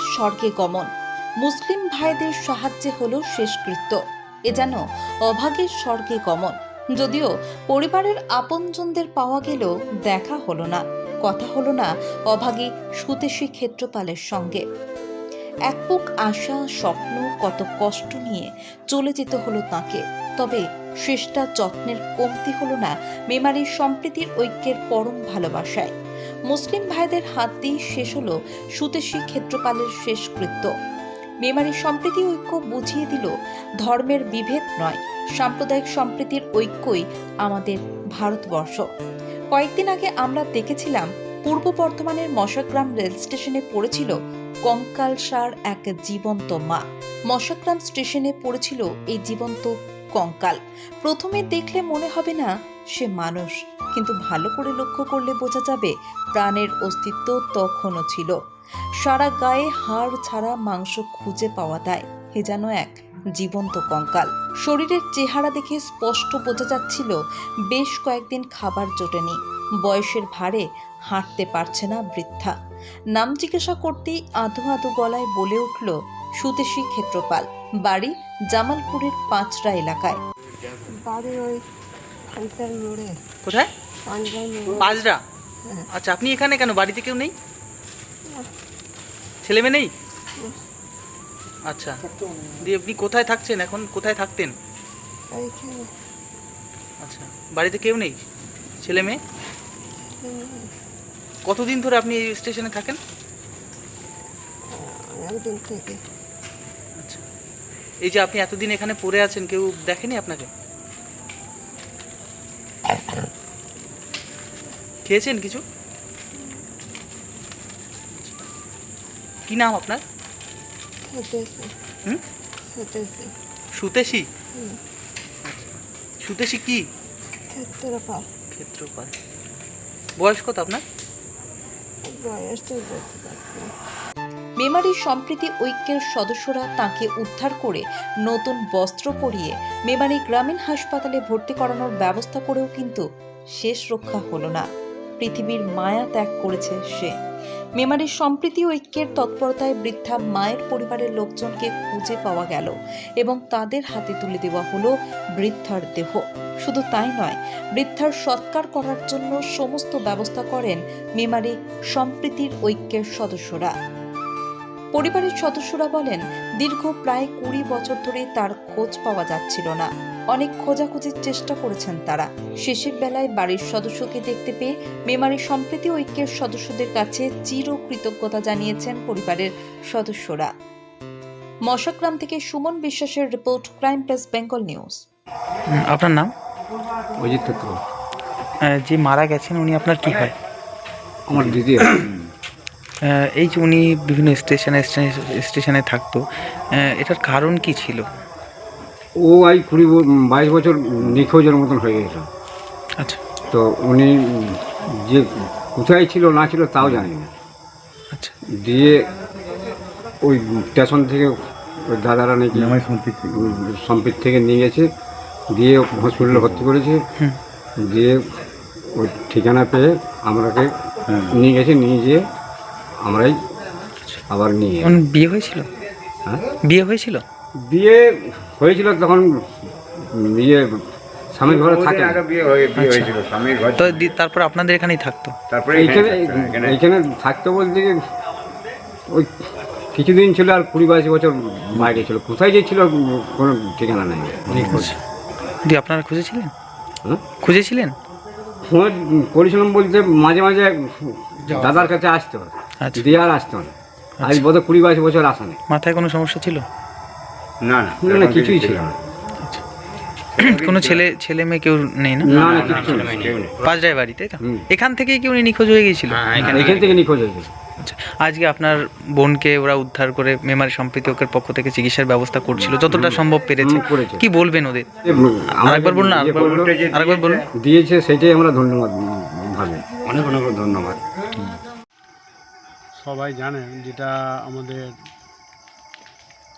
অভাগীর স্বর্গে গমন। মুসলিম ভাইদের সাহায্যে হলো শেষকৃত্য। এ যেন অভাগীর স্বর্গে গমন। যদিও পরিবারের আপনজনদের পাওয়া গেলেও দেখা হলো না। কথা হলো না অভাগী সুতেশী ক্ষেত্রপালের সঙ্গে। এক বুক আশা, স্বপ্ন, কত কষ্ট নিয়ে চলে যেতে হলো তাকে। তবে শেষটা যত্নের কমতি হলো না মেমারির সম্প্রীতির ঐক্যের পরম ভালোবাসায়। মুসলিম ভাইদের হাত দিয়ে শেষ হলো সুতেশী ক্ষেত্রপালের শেষকৃত্য মেমারি সম্প্রীতি ঐক্য বুঝিয়ে দিল, ধর্মের বিভেদ নয়, সাম্প্রদায়িক সম্প্রীতির ঐক্যই আমাদের ভারতবর্ষ। কয়েকদিন আগে আমরা দেখেছিলাম, পূর্ব বর্ধমানের মশাগ্রাম রেল স্টেশনে পড়েছিল কঙ্কাল সার এক জীবন্ত মা। মশাগ্রাম স্টেশনে পড়েছিল এই জীবন্ত কঙ্কাল। প্রথমে দেখলে মনে হবে না সে মানুষ। কিন্তু ভালো করে লক্ষ্য করলে বোঝা যাবে প্রাণের অস্তিত্ব তখনও ছিল। সারা গায়ে হাড় ছাড়া মাংস খুঁজে পাওয়া দেয় হে যেন এক জীবন্ত কঙ্কাল। শরীরের চেহারা দেখে স্পষ্ট বোঝা যাচ্ছিল, বেশ কয়েকদিন খাবার জোটেনি। বয়সের ভারে হাঁটতে পারছে না বৃদ্ধা। নাম জিজ্ঞাসা করতেই আধো আধো গলায় বলে উঠল সুতেশী ক্ষেত্রপাল, বাড়ি জামালপুরের পাঁচরা এলাকায়। বাড়ি ওই কোথায়? পাঁচরা হ্যাঁ। আচ্ছা আপনি এখানে কেন? বাড়িতে কেউ নেই? ছেলে মেয়ে নেই? আচ্ছা। দিয়ে আপনি কোথায় থাকছেন এখন? কোথায় থাকতেন? আচ্ছা বাড়িতে কেউ নেই? ছেলে মেয়ে? কতদিন ধরে আপনি এই স্টেশনে থাকেন? আচ্ছা। এই যে আপনি এতদিন এখানে পড়ে আছেন কেউ দেখেনি আপনাকে? খেয়েছেন কিছু? কি নাম আপনার? হুম? সুতেশি। সুতেশি? কি? ক্ষেত্রপাল। ক্ষেত্রপাল। বয়স কত আপনার? বয়স তো। মেমারির সম্প্রীতি ঐক্যের সদস্যরা তাকে উদ্ধার করে নতুন বস্ত্র পরিয়ে মেমারি গ্রামীণ হাসপাতালে ভর্তি করানোর ব্যবস্থা করেও কিন্তু শেষ রক্ষা হলো না। পৃথিবীর মায়া ত্যাগ করেছে সে। মেমারির সম্প্রীতি ঐক্যের তৎপরতায় বৃদ্ধা মায়ের পরিবারের লোকজনকে খুঁজে পাওয়া গেল এবং তাদের হাতে তুলে দেওয়া হলো বৃদ্ধার দেহ। শুধু তাই নয়, বৃদ্ধার সৎকার করার জন্য সমস্ত ব্যবস্থা করেন মেমারি সম্প্রীতির ঐক্যের সদস্যরা। পরিবারের সদস্যরা বলেন, দীর্ঘ প্রায় কুড়ি বছর ধরে তার খোঁজ পাওয়া যাচ্ছিল না। অনেক খোঁজাখুঁজির চেষ্টা করেছেন তারা। শেষের বেলায় বাড়ির সদস্যকে দেখতে পেয়ে মেমারি সম্প্রীতি ঐক্যের সদস্যদের কাছে চির কৃতজ্ঞতা জানিয়েছেন পরিবারের সদস্যরা। মশাগ্রাম থেকে সুমন বিশ্বাসের report crime press Bengal news. আপনার নাম? অজিত যে মারা গেছেন উনি আপনার কি হয়? আমার দিদি এই যে উনি বিভিন্ন স্টেশনে স্টেশনে থাকতো আহ, এটার কারণ কি ছিল? ও এই কুড়ি বাইশ বছর নিখোঁজের মতন হয়ে গেছিল আচ্ছা। তো উনি যে কোথায় ছিল না ছিল তাও জানি না। আচ্ছা। দিয়ে ওই স্টেশন থেকে ওই দাদারা নাকি সম্পিত থেকে। নিয়ে গেছে। দিয়ে হসপিটালে ভর্তি করেছে। দিয়ে ওই ঠিকানা পেয়ে আমরাকে নিয়ে গেছে নিয়ে যেয়ে আমরাই আবার নিয়ে বিয়ে হয়েছিল? হ্যাঁ? বিয়ে হয়েছিল? বিয়ে হয়েছিল তখন বিয়ে স্বামীর ঘরে থাকে। না। আগে বিয়ে হয়ে বিয়ে আচ্ছা। হয়েছিল স্বামীর ঘর তো দি- তারপর আপনাদের এখানেই থাকতো? তারপরে এইখানে এখানে থাকতো, এখানে এইখানে থাকতে বলতে কি, ওই কিছুদিন ছিল আর কুড়ি বাইশ বছর বাইরে ছিল। কোথায় যে ছিল কোনো ঠিকানা নেই। দিয়ে আপনারা খুঁজেছিলেন হ্যাঁ? খুঁজেছিলেন খোঁজ করেছিলাম বলতে মাঝে মাঝে দাদার কাছে আসতো আচ্ছা। দিয়ে আর আসতো না। আজ বোধ কুড়ি বাইশ বছর আসা নেই। মাথায় কোনো সমস্যা ছিল? না না না সেরকম না কিছু কিছুই ছিল না। কোনো ছেলে ছেলে মেয়ে কেউ নেই না? কিছু তাই তো? এখান থেকেই কি উনি নিখোঁজ হয়ে গিয়েছিল? হ্যাঁ, এখান থেকে নিখোঁজ আচ্ছা আজকে আপনার বোনকে ওরা উদ্ধার করে মেমারি সম্প্রীতি পক্ষ থেকে চিকিৎসার ব্যবস্থা করছিল যতটা সম্ভব পেরেছে। কি বলবেন ওদের? আরেকবার বলুন না বলুন। আরেকবার বলুন। দিয়েছে সেটাই আমরা ধন্যবাদ ভাবে। অনেক অনেক ধন্যবাদ। সবাই জানেন যেটা আমাদের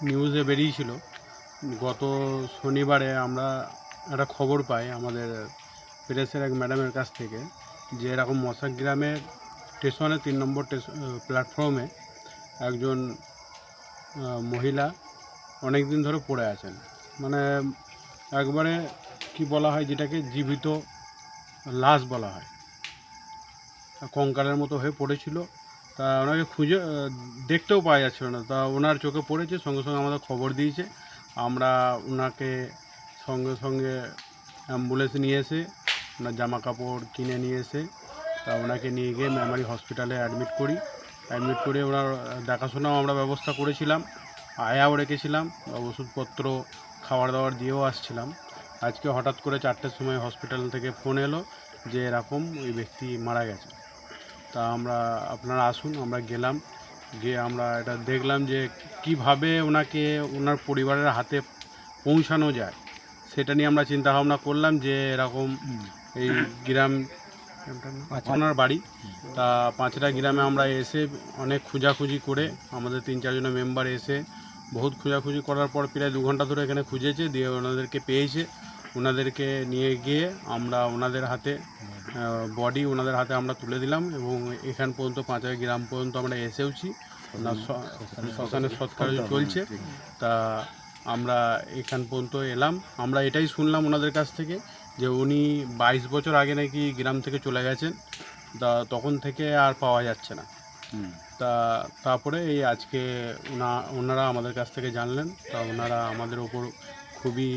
নিউজে বেরিয়েছিল। গত শনিবারে আমরা একটা খবর পাই আমাদের প্রেসের এক ম্যাডামের কাছ থেকে যে এরকম মশাগ্রামের স্টেশনে, তিন নম্বর প্ল্যাটফর্মে একজন মহিলা অনেক দিন ধরে পড়ে আছেন। মানে একবারে কি বলা হয় যেটাকে জীবিত লাশ বলা হয়। কঙ্কালের মতো হয়ে পড়েছিল। তা ওনাকে খুঁজে দেখতেও পাওয়া যাচ্ছিল না। তা ওনার চোখে পড়েছে, সঙ্গে সঙ্গে আমাদের খবর দিয়েছে। আমরা ওনাকে সঙ্গে সঙ্গে অ্যাম্বুলেন্স নিয়ে এসে, ওনার জামা কাপড় কিনে নিয়ে এসে, তা ওনাকে নিয়ে গিয়ে মেমারি হসপিটালে অ্যাডমিট করি। অ্যাডমিট করে ওনার দেখাশোনাও আমরা ব্যবস্থা করেছিলাম, আয়াও রেখেছিলাম, ওষুধপত্র খাবার দাবার দিয়েও আসছিলাম। আজকে হঠাৎ করে চারটের সময় হসপিটাল থেকে ফোন এলো যে এরকম ওই ব্যক্তি মারা গেছে। তা আমরা, আপনারা আসুন, আমরা গেলাম, গিয়ে আমরা এটা দেখলাম যে কীভাবে ওনাকে, ওনার পরিবারের হাতে পৌঁছানো যায়। সেটা নিয়ে আমরা চিন্তা ভাবনা করলাম যে এরকম এই গ্রাম ওনার বাড়ি। তা পাঁচটা গ্রামে আমরা এসে অনেক খোঁজাখুঁজি করে, আমাদের তিন চারজনের মেম্বার এসে বহুত খোঁজাখুঁজি করার পর প্রায় দু ঘণ্টা ধরে এখানে খুঁজেছে, দিয়ে ওনাদেরকে পেয়েছে। ওনাদেরকে নিয়ে গিয়ে আমরা ওনাদের হাতে বডি ওনাদের হাতে আমরা তুলে দিলাম এবং এখান পর্যন্ত পাঁচটা গ্রাম পর্যন্ত আমরা এসেওছি। ওনার শ্মশানের সৎকার্য চলছে। তা আমরা এখান পর্যন্ত এলাম। আমরা এটাই শুনলাম ওনাদের কাছ থেকে যে উনি বাইশ বছর আগে নাকি গ্রাম থেকে চলে গেছেন। তা তখন থেকে আর পাওয়া যাচ্ছে না। তা তারপরে এই আজকে ওনা ওনারা আমাদের কাছ থেকে জানলেন। তা ওনারা আমাদের ওপর খুবই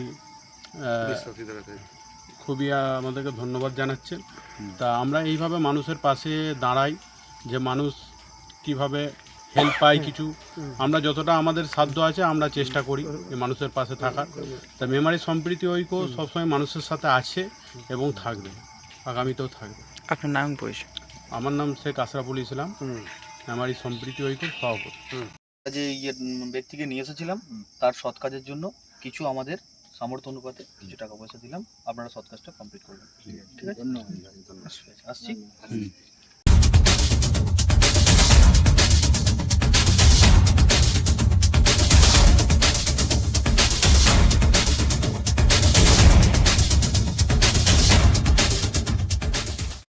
খুবই আমাদেরকে ধন্যবাদ জানাচ্ছেন। তা আমরা এইভাবে মানুষের পাশে দাঁড়াই যে মানুষ কীভাবে হেল্প পায় কিছু। আমরা যতটা আমাদের সাধ্য আছে আমরা চেষ্টা করি যে মানুষের পাশে থাকার। তা মেমারি সম্প্রীতি ঐক্য সবসময় মানুষের সাথে আছে এবং থাকবে আগামীতেও থাকবে। আপনার নাম পরিচয়? আমার নাম শেখ আশরাফুল ইসলাম। মেমারি সম্প্রীতি ঐক্যর সভাপতি। যে ইয়ে ব্যক্তিকে নিয়ে এসেছিলাম তার সৎ কাজের জন্য কিছু আমাদের সামর্থ্য অনুপাতে কিছু টাকা পয়সা দিলাম আপনারা সৎ কাজটা কমপ্লিট করবেন। ঠিক আছে? আসছি।